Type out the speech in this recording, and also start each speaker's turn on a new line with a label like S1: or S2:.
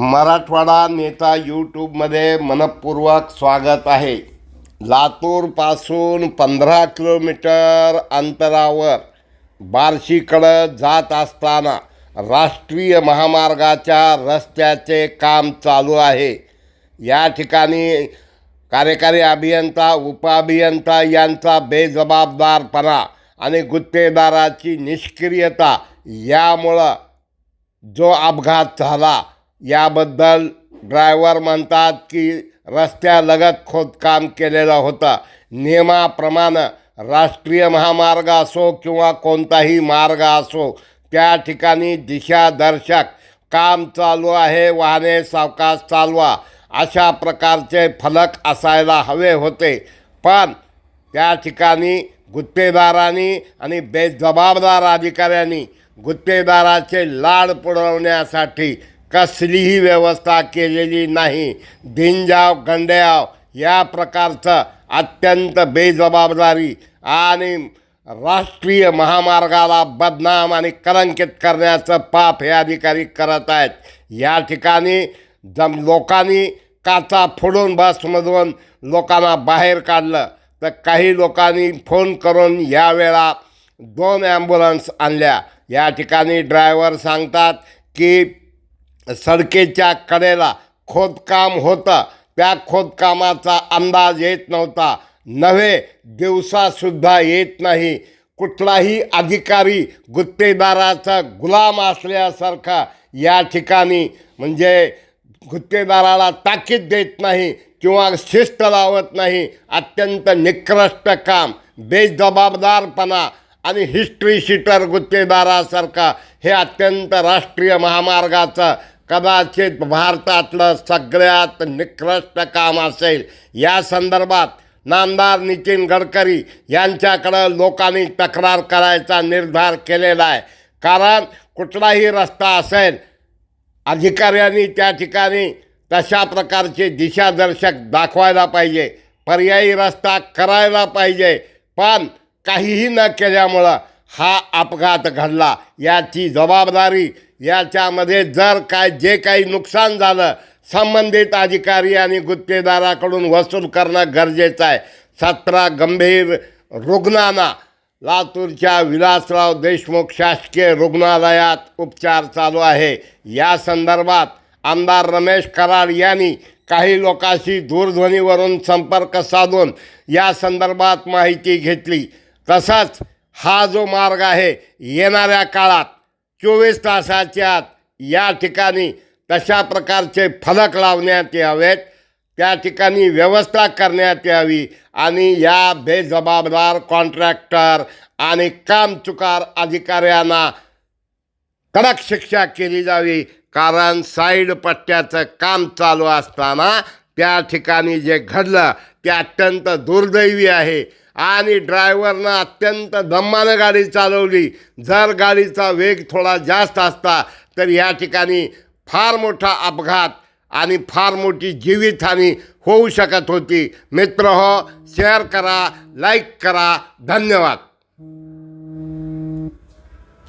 S1: मराठवाडा नेता यूट्यूबमध्ये मनपूर्वक स्वागत आहे. लातूरपासून पंधरा किलोमीटर अंतरावर बार्शीकडं जात असताना राष्ट्रीय महामार्गाच्या रस्त्याचे काम चालू आहे. या ठिकाणी कार्यकारी अभियंता उपअभियंता यांचा बेजबाबदारपणा आणि गुत्तेदाराची निष्क्रियता यामुळं जो अपघात झाला याबद्दल ड्रायव्हर म्हणतात की रस्त्यालगत खोदकाम केलेलं होतं. नियमाप्रमाणे राष्ट्रीय महामार्ग असो किंवा कोणताही मार्ग असो त्या ठिकाणी दिशादर्शक काम चालू आहे वाहने सावकाश चालवा अशा प्रकारचे फलक असायला हवे होते. पण त्या ठिकाणी गुत्तेदारांनी आणि बेजबाबदार अधिकाऱ्यांनी गुत्तेदाराचे लाड पुरवण्यासाठी कसलीही व्यवस्था केलेली नाही. धिंजाव गंड्याव या प्रकारचं अत्यंत बेजबाबदारी आणि राष्ट्रीय महामार्गाला बदनाम आणि कलंकित करण्याचं पाप हे अधिकारी करत आहेत. या ठिकाणी जम लोकांनी काचा फोडून बसमधून लोकांना बाहेर काढलं. तर काही लोकांनी फोन करून यावेळा दोन ॲम्ब्युलन्स आणल्या. या ठिकाणी ड्रायव्हर सांगतात की सडकेच्या कडेला खोदकाम होतं. त्या खोदकामाचा अंदाज येत नव्हता. नव्हे दिवसासुद्धा येत नाही. कुठलाही अधिकारी गुत्तेदाराचा गुलाम असल्यासारखा या ठिकाणी म्हणजे गुत्तेदाराला ताकीद देत नाही किंवा शिस्त लावत नाही. अत्यंत निकृष्ट काम बेजबाबदारपणा आणि हिस्ट्री शीटर गुत्तेदारासारखा हे अत्यंत राष्ट्रीय महामार्गाचं कदाचित भारतातलं सगळ्यात निकृष्ट काम असेल. या संदर्भात नामदार नितीन गडकरी यांच्याकडं लोकांनी तक्रार करायचा निर्धार केलेला आहे. कारण कुठलाही रस्ता असेल अधिकाऱ्यांनी त्या ठिकाणी तशा प्रकारचे दिशादर्शक दाखवायला पाहिजे. पर्यायी रस्ता करायला पाहिजे. पण काहीही न केल्यामुळं हा अपघात घडला. याची जबाबदारी याच्यामध्ये जर काय जे काही नुकसान झालं संबंधित अधिकारी आणि गुत्तेदाराकडून वसूल करणं गरजेचं आहे. सतरा गंभीर रुग्णांना लातूरच्या विलासराव देशमुख शासकीय रुग्णालयात उपचार चालू आहे. या संदर्भात आमदार रमेश कराड यांनी काही लोकांशी दूरध्वनीवरून संपर्क साधून या संदर्भात माहिती घेतली. तसंच हा जो मार्ग आहे येणाऱ्या काळात चोवीस तासाच्या आत या ठिकाणी तशा प्रकारचे फलक लावण्यात यावेत. त्या ठिकाणी व्यवस्था करण्यात यावी आणि या बेजबाबदार कॉन्ट्रॅक्टर आणि कामचुकार अधिकाऱ्यांना कडक शिक्षा केली जावी. कारण साईड पट्ट्याचं काम चालू असताना त्या ठिकाणी जे घडलं ते अत्यंत दुर्दैवी आहे. आणि ड्रायव्हरनं अत्यंत दम्मानं गाडी चालवली. जर गाडीचा वेग थोडा जास्त असता तर या ठिकाणी फार मोठा अपघात आणि फार मोठी जीवितहानी होऊ शकत होती. मित्र हो शेअर करा लाईक करा. धन्यवाद.